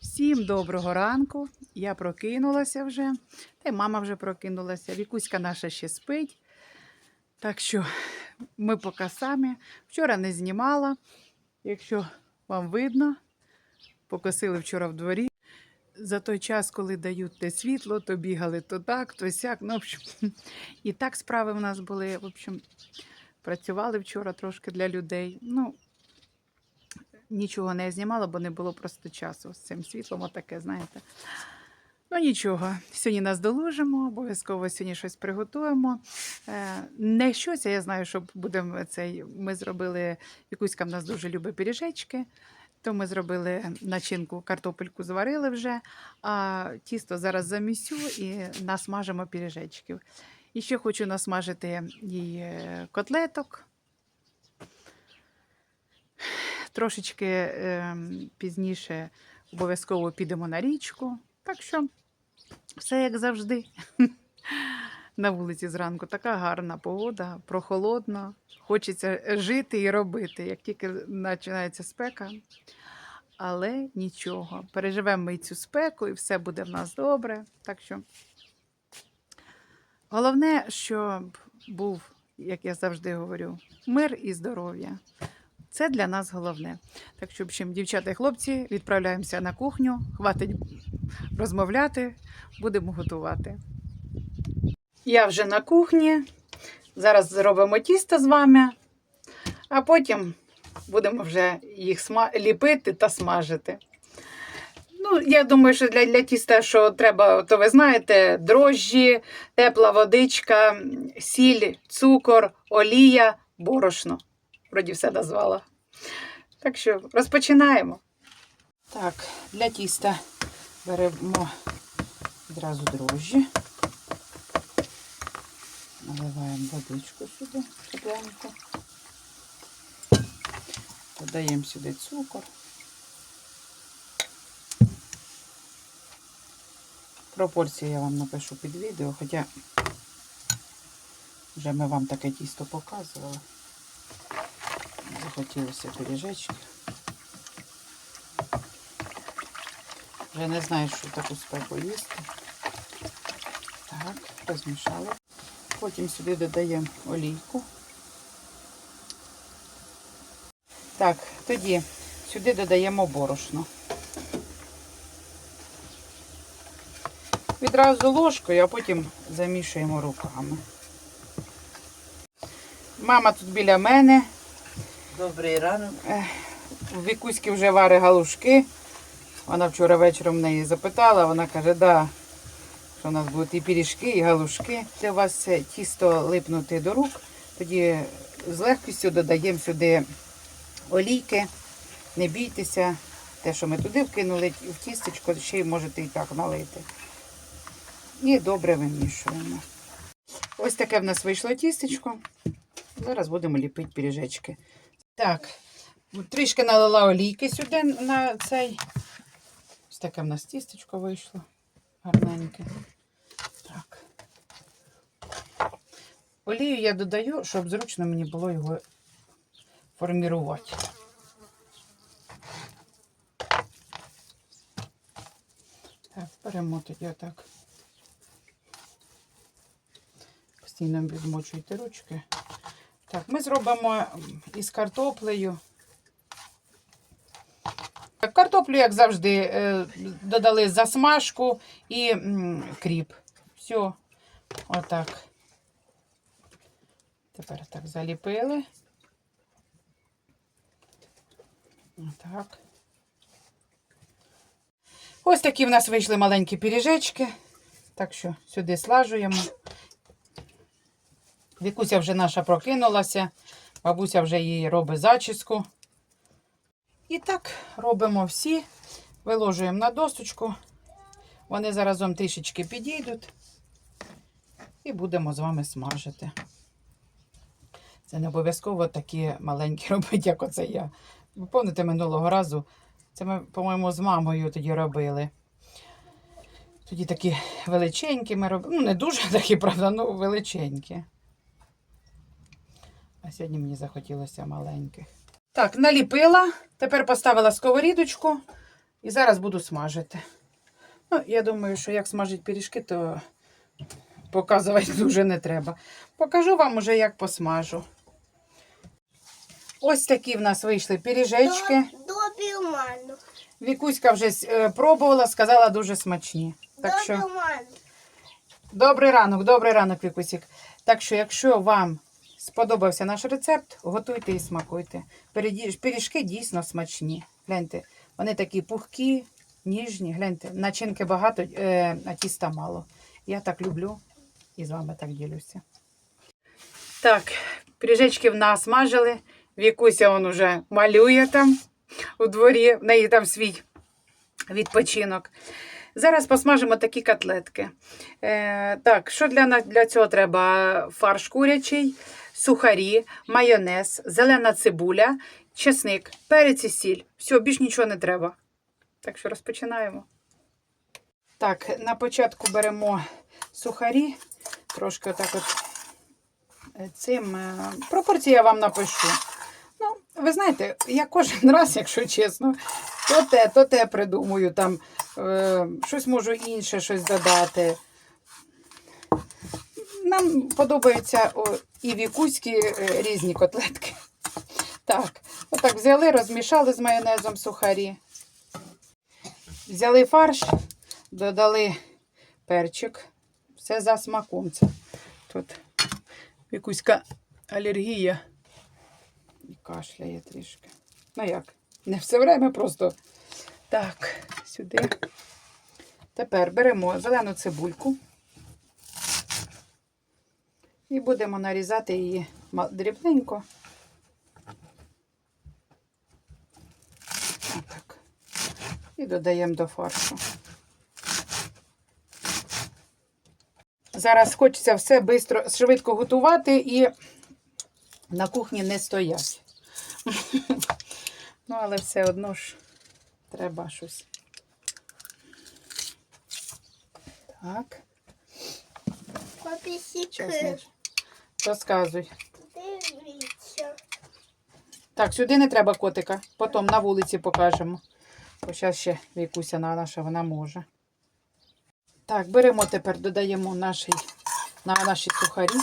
Всім доброго ранку. Я прокинулася вже. Та й мама вже прокинулася. Вікуська наша ще спить. Так що ми поки самі. Вчора не знімала. Якщо вам видно, покосили вчора в дворі. За той час, коли дають те світло, то бігали то так, то сяк. Ну, в общем, і так справи в нас були. В общем, працювали вчора трошки для людей. Ну, нічого не знімала, бо не було просто часу з цим світлом, отаке, знаєте. Ну нічого, сьогодні нас доложимо, обов'язково сьогодні щось приготуємо. Е, Не щось, а я знаю, що будемо цей. Ми зробили, Вікуська в нас дуже любить пиріжечки, то ми зробили начинку, картопельку зварили вже, а тісто зараз замісю і насмажимо пиріжечків. І ще хочу насмажити їй котлеток. Трошечки ем, пізніше обов'язково підемо на річку. Так що все як завжди. На вулиці зранку така гарна погода, прохолодно. Хочеться жити і робити, як тільки починається спека. Але нічого, переживемо ми цю спеку і все буде в нас добре. Так що головне, щоб був, як я завжди говорю, мир і здоров'я. Це для нас головне. Так що, в дівчата і хлопці, відправляємося на кухню, хватить розмовляти, будемо готувати. Я вже на кухні. Зараз зробимо тісто з вами, а потім будемо вже їх ліпити та смажити. Ну, я думаю, що для, для тіста, що треба, то ви знаєте, дрожжі, тепла водичка, сіль, цукор, олія, борошно. Вроді все назвала. Так що розпочинаємо. Так, для тіста беремо одразу дрожжі. Наливаємо водичку сюди, тепленьку. Додаємо сюди цукор. Пропорції я вам напишу під відео, хоча вже ми вам таке тісто показували. Захотілося пиріжечки. Вже не знаю, що таку спеку їсти. Так, розмішали. Потім сюди додаємо олійку. Так, тоді сюди додаємо борошно. Відразу ложкою, а потім замішуємо руками. Мама тут біля мене. Добрий ранок. У Вікуськи вже варить галушки. Вона вчора вечором в неї запитала, вона каже, да, що у нас будуть і пиріжки, і галушки. Для вас тісто липнути до рук, тоді з легкістю додаємо сюди олійки. Не бійтеся, те, що ми туди вкинули, в тістечко ще й можете і так налити. І добре вимішуємо. Ось таке в нас вийшло тістечко. Зараз будемо ліпити пиріжечки. Так, трішки налила олійки сюди на цей. Ось таке в нас тістечко вийшло. Гарненьке. Так. Олію я додаю, щоб зручно мені було його формірувати. Так, беремо тоді отак. Постійно відмочуйте ручки. Так, ми зробимо із картоплею. Картоплю, як завжди, е, додали засмажку і кріп. Все, отак. Тепер так заліпили. Отак. Ось такі в нас вийшли маленькі пиріжечки. Так що сюди слажуємо. Вікуся вже наша прокинулася, бабуся вже їй робить зачіску. І так робимо всі, виложуємо на досточку. Вони заразом трішечки підійдуть. І будемо з вами смажити. Це не обов'язково такі маленькі робити, як оце я. Ви пам'ятаєте, минулого разу, це ми, по-моєму, з мамою тоді робили. Тоді такі величенькі ми робили. Ну, не дуже такі, правда, ну величенькі. А сьогодні мені захотілося маленьких. Так, наліпила. Тепер поставила сковорідочку. І зараз буду смажити. Ну, я думаю, що як смажить пиріжки, то показувати дуже не треба. Покажу вам уже, як посмажу. Ось такі в нас вийшли пиріжечки. Вікуська вже е, пробувала, сказала дуже смачні. Так що... Добрий. Добрий ранок, добрий ранок, Вікусік. Так що, якщо вам сподобався наш рецепт, готуйте і смакуйте. Пиріжки дійсно смачні. Гляньте, вони такі пухкі, ніжні. Гляньте, начинки багато, е, а тіста мало. Я так люблю і з вами так ділюся. Так, пиріжечки в нас смажили. Вікуся он уже малює там у дворі, в неї там свій відпочинок. Зараз посмажимо такі котлетки. Е, так, що для, для цього треба? Фарш курячий, сухарі, майонез, зелена цибуля, чесник, перець і сіль. Все, більш нічого не треба. Так що розпочинаємо. Так, на початку беремо сухарі, трошки отак от е, цим. е, Пропорції я вам напишу. Ну, ви знаєте, я кожен раз, якщо чесно, то те, то те придумую, там е, щось можу інше щось додати. Нам подобаються о, і вікуські е, різні котлетки. Так, отак взяли, розмішали з майонезом сухарі. Взяли фарш, додали перчик. Все за смаком. Це тут вікуська алергія і кашляє трішки. Ну як? Не все время просто. Так, сюди. Тепер беремо зелену цибульку і будемо нарізати її дрібненько. Отак. І додаємо до фаршу. Зараз хочеться все бистро, швидко готувати і на кухні не стоять. Ну, але все одно ж треба щось. Так, Папісіки, чесно. Розказуй. дивіться. Так, сюди не треба котика. Потім на вулиці покажемо. Бо зараз ще Вікуся на наша вона може. Так, беремо тепер, додаємо наші, на наші сухарі.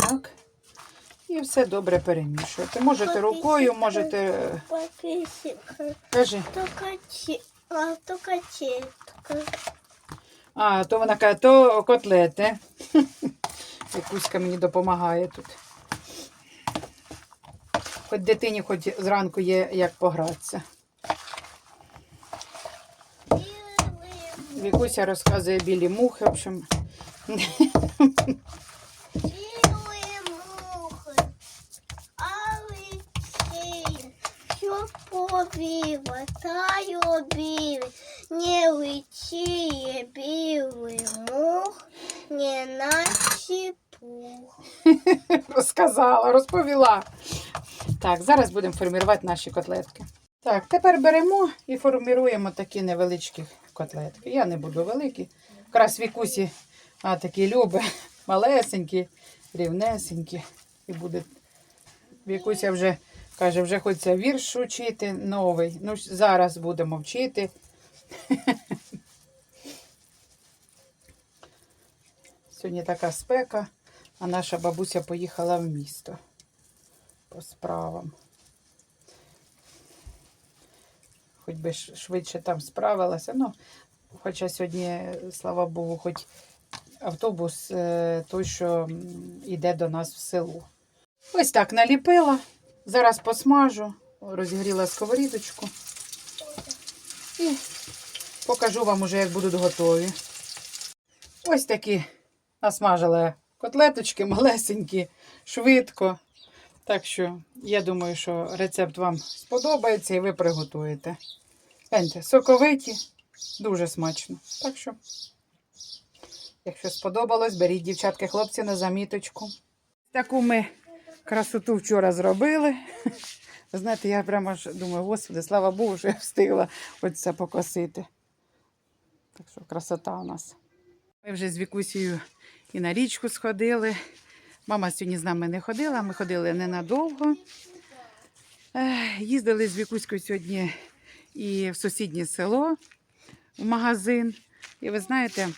Так. І все добре перемішуєте. Можете рукою, можете. Кажи. то качі, а то вона каже, то котлети. Якуська мені допомагає тут. Хоч дитині, хоч зранку є як погратися. Вікуся розказує білі мухи, в общем. Білі мухи, а летить, та й обіли, не летіє білий мух, не наче пух. Розказала, розповіла. Так, зараз будемо формувати наші котлетки. Так, тепер беремо і формуємо такі невеличкі котлетки. Я не буду великі. Якраз вікусі а, такі люби, малесенькі, рівнесенькі. І буде. Вікуся вже каже, вже хочеться вірш учити новий. Ну, зараз будемо вчити. Сьогодні така спека, а наша бабуся поїхала в місто по справам. Хоч би швидше там справилася. Ну, хоча сьогодні, слава Богу, хоч автобус е, той, що йде до нас в село. Ось так наліпила. Зараз посмажу, розігріла сковорідочку. І покажу вам уже, як будуть готові. Ось такі насмажила котлеточки малесенькі, швидко. Так що я думаю, що рецепт вам сподобається і ви приготуєте. Гляньте, соковиті, дуже смачно. Так що, якщо сподобалось, беріть, дівчатки, хлопці, на заміточку. Таку ми красоту вчора зробили. Ви знаєте, я прямо ж думаю, господи, слава Богу, що я встигла ось це покосити. Так що красота у нас. Ми вже з Вікусією і на річку сходили. Мама сьогодні з нами не ходила, ми ходили ненадовго. Їздили з Вікуською сьогодні і в сусіднє село, в магазин. І ви знаєте,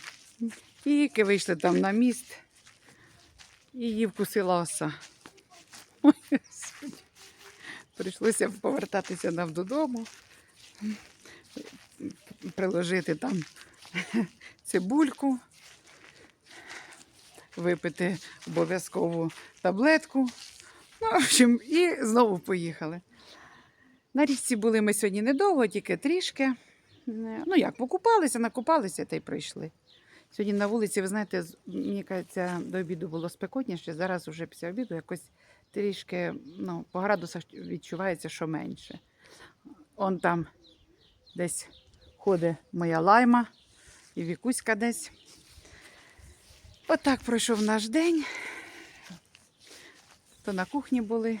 тільки вийшли там на міст, і її вкусила оса. Прийшлося повертатися нам додому, приложити там цибульку, випити обов'язкову таблетку. Ну, в общем, і знову поїхали. На річці були ми сьогодні недовго, тільки трішки. Ну як, покупалися, накупалися та й прийшли. Сьогодні на вулиці, ви знаєте, мені кажеться, до обіду було спекотніше, зараз вже після обіду якось трішки ну, по градусах відчувається, що менше. Он там десь ходить моя лайма і вікуська десь. Отак пройшов наш день. То на кухні були,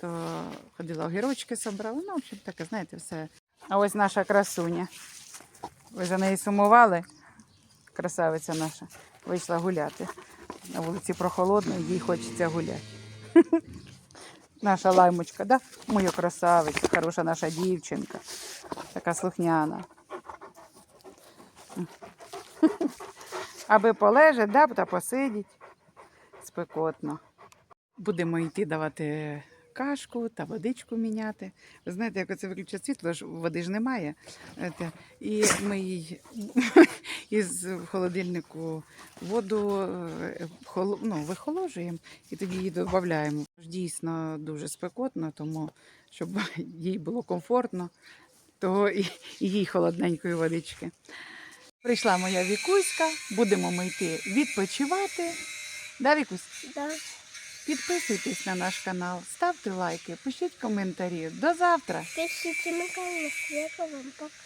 то ходила огірочки собрала. Ну, в общем, таке, знаєте, все. А ось наша красуня. Ви за неї сумували? Красавиця наша. Вийшла гуляти. На вулиці прохолодно, їй хочеться гуляти. Наша лаймочка, да? Моя красавиця, хороша наша дівчинка. Така слухняна. Аби полежить, да, та посидіть. Спекотно. Будемо йти давати кашку та водичку міняти. Ви знаєте, як оце виключать світло, ж води ж немає. І ми їй із холодильнику воду е, ну, вихоложуємо і тоді її додаємо. Дійсно дуже спекотно, тому щоб їй було комфортно, і, і їй холодненької водички. Прийшла моя вікуська, будемо ми йти відпочивати. Да, Вікусь? Да. Підписуйтесь на наш канал, ставте лайки, пишіть коментарі. До завтра! Пишіть на канал, я вам пока.